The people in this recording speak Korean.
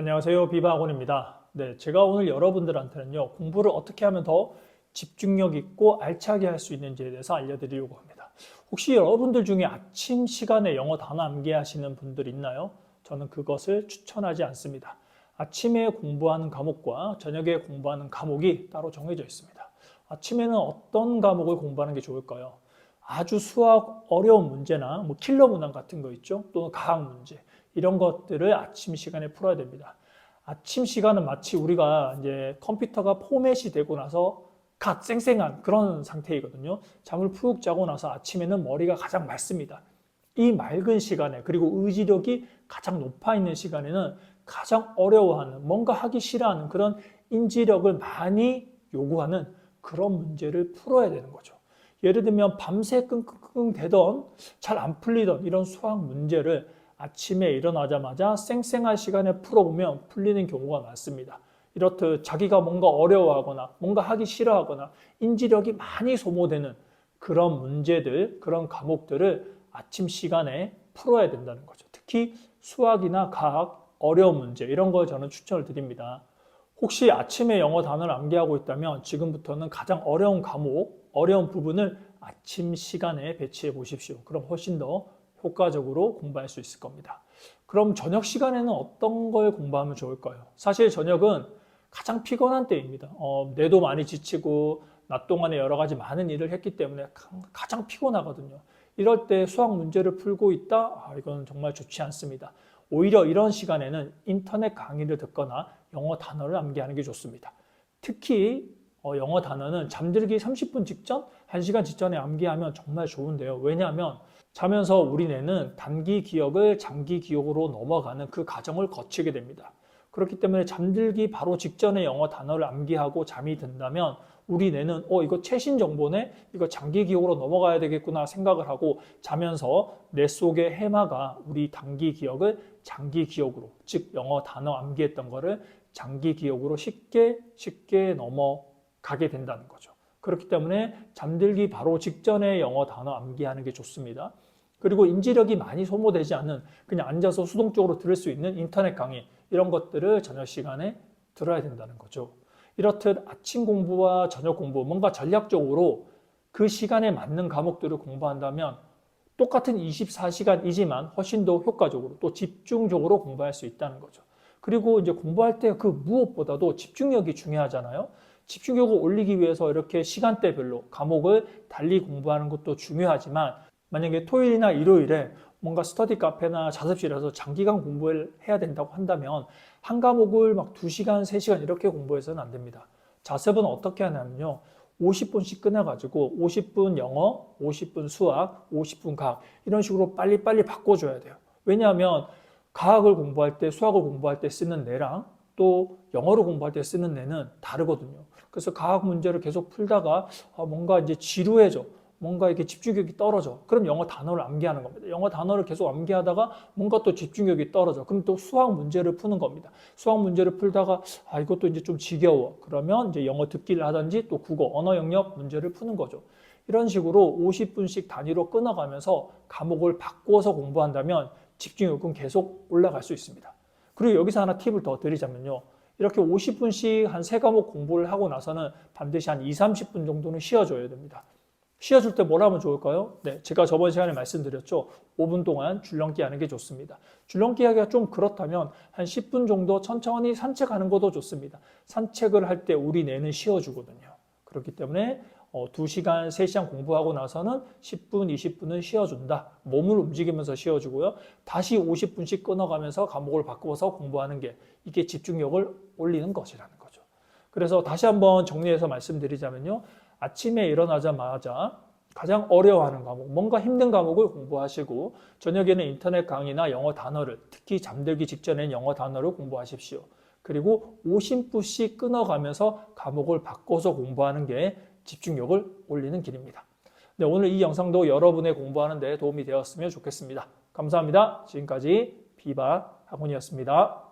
안녕하세요. 비바학원입니다. 네, 제가 오늘 여러분들한테는요, 공부를 어떻게 하면 더 집중력 있고 알차게 할 수 있는지에 대해서 알려드리려고 합니다. 혹시 여러분들 중에 아침 시간에 영어 단어 암기하시는 분들 있나요? 저는 그것을 추천하지 않습니다. 아침에 공부하는 과목과 저녁에 공부하는 과목이 따로 정해져 있습니다. 아침에는 어떤 과목을 공부하는 게 좋을까요? 아주 수학 어려운 문제나 뭐 킬러 문항 같은 거 있죠? 또는 과학 문제 이런 것들을 아침 시간에 풀어야 됩니다. 아침 시간은 마치 우리가 이제 컴퓨터가 포맷이 되고 나서 갓 쌩쌩한 그런 상태이거든요. 잠을 푹 자고 나서 아침에는 머리가 가장 맑습니다. 이 맑은 시간에 그리고 의지력이 가장 높아 있는 시간에는 가장 어려워하는 뭔가 하기 싫어하는 그런 인지력을 많이 요구하는 그런 문제를 풀어야 되는 거죠. 예를 들면 밤새 끙끙끙 대던 잘 안 풀리던 이런 수학 문제를 아침에 일어나자마자 쌩쌩한 시간에 풀어보면 풀리는 경우가 많습니다. 이렇듯 자기가 뭔가 어려워하거나 뭔가 하기 싫어하거나 인지력이 많이 소모되는 그런 문제들, 그런 과목들을 아침 시간에 풀어야 된다는 거죠. 특히 수학이나 과학, 어려운 문제 이런 걸 저는 추천을 드립니다. 혹시 아침에 영어 단어를 암기하고 있다면 지금부터는 가장 어려운 과목, 어려운 부분을 아침 시간에 배치해 보십시오. 그럼 훨씬 더 효과적으로 공부할 수 있을 겁니다. 그럼 저녁 시간에는 어떤 걸 공부하면 좋을까요? 사실 저녁은 가장 피곤한 때입니다. 어, 뇌도 많이 지치고 낮 동안에 여러 가지 많은 일을 했기 때문에 가장 피곤하거든요. 이럴 때 수학 문제를 풀고 있다? 아, 이건 정말 좋지 않습니다. 오히려 이런 시간에는 인터넷 강의를 듣거나 영어 단어를 암기하는 게 좋습니다. 특히 어, 영어 단어는 잠들기 30분 직전, 1시간 직전에 암기하면 정말 좋은데요. 왜냐하면 자면서 우리 뇌는 단기 기억을 장기 기억으로 넘어가는 그 과정을 거치게 됩니다. 그렇기 때문에 잠들기 바로 직전에 영어 단어를 암기하고 잠이 든다면 우리 뇌는 어 이거 최신 정보네 이거 장기 기억으로 넘어가야 되겠구나 생각을 하고 자면서 뇌 속의 해마가 우리 단기 기억을 장기 기억으로 즉 영어 단어 암기했던 거를 장기 기억으로 쉽게 쉽게 넘어 가게 된다는 거죠. 그렇기 때문에 잠들기 바로 직전에 영어 단어 암기하는 게 좋습니다. 그리고 인지력이 많이 소모되지 않는 그냥 앉아서 수동적으로 들을 수 있는 인터넷 강의 이런 것들을 저녁 시간에 들어야 된다는 거죠. 이렇듯 아침 공부와 저녁 공부 뭔가 전략적으로 그 시간에 맞는 과목들을 공부한다면 똑같은 24시간이지만 훨씬 더 효과적으로 또 집중적으로 공부할 수 있다는 거죠. 그리고 이제 공부할 때 그 무엇보다도 집중력이 중요하잖아요. 집중력을 올리기 위해서 이렇게 시간대별로 과목을 달리 공부하는 것도 중요하지만 만약에 토요일이나 일요일에 뭔가 스터디 카페나 자습실에서 장기간 공부를 해야 된다고 한다면 한 과목을 막 2시간, 3시간 이렇게 공부해서는 안 됩니다. 자습은 어떻게 하냐면요. 50분씩 끊어가지고 50분 영어, 50분 수학, 50분 과학 이런 식으로 빨리빨리 바꿔줘야 돼요. 왜냐하면 과학을 공부할 때, 수학을 공부할 때 쓰는 뇌랑 또 영어를 공부할 때 쓰는 뇌는 다르거든요. 그래서 과학 문제를 계속 풀다가 아, 뭔가 이제 지루해져. 뭔가 이렇게 집중력이 떨어져. 그럼 영어 단어를 암기하는 겁니다. 영어 단어를 계속 암기하다가 뭔가 또 집중력이 떨어져. 그럼 또 수학 문제를 푸는 겁니다. 수학 문제를 풀다가 아 이것도 이제 좀 지겨워. 그러면 이제 영어 듣기를 하든지 또 국어 언어 영역 문제를 푸는 거죠. 이런 식으로 50분씩 단위로 끊어가면서 과목을 바꿔서 공부한다면 집중력은 계속 올라갈 수 있습니다. 그리고 여기서 하나 팁을 더 드리자면요. 이렇게 50분씩 한 세 과목 공부를 하고 나서는 반드시 한 2, 30분 정도는 쉬어줘야 됩니다. 쉬어줄 때 뭘 하면 좋을까요? 네, 제가 저번 시간에 말씀드렸죠. 5분 동안 줄넘기 하는 게 좋습니다. 줄넘기 하기가 좀 그렇다면 한 10분 정도 천천히 산책하는 것도 좋습니다. 산책을 할 때 우리 뇌는 쉬어주거든요. 그렇기 때문에 어, 2시간, 3시간 공부하고 나서는 10분, 20분은 쉬어준다. 몸을 움직이면서 쉬어주고요. 다시 50분씩 끊어가면서 과목을 바꿔서 공부하는 게 이게 집중력을 올리는 것이라는 거죠. 그래서 다시 한번 정리해서 말씀드리자면요. 아침에 일어나자마자 가장 어려워하는 과목, 뭔가 힘든 과목을 공부하시고 저녁에는 인터넷 강의나 영어 단어를 특히 잠들기 직전엔 영어 단어를 공부하십시오. 그리고 50분씩 끊어가면서 과목을 바꿔서 공부하는 게 집중력을 올리는 길입니다. 네, 오늘 이 영상도 여러분의 공부하는 데 도움이 되었으면 좋겠습니다. 감사합니다. 지금까지 비바 학원이었습니다.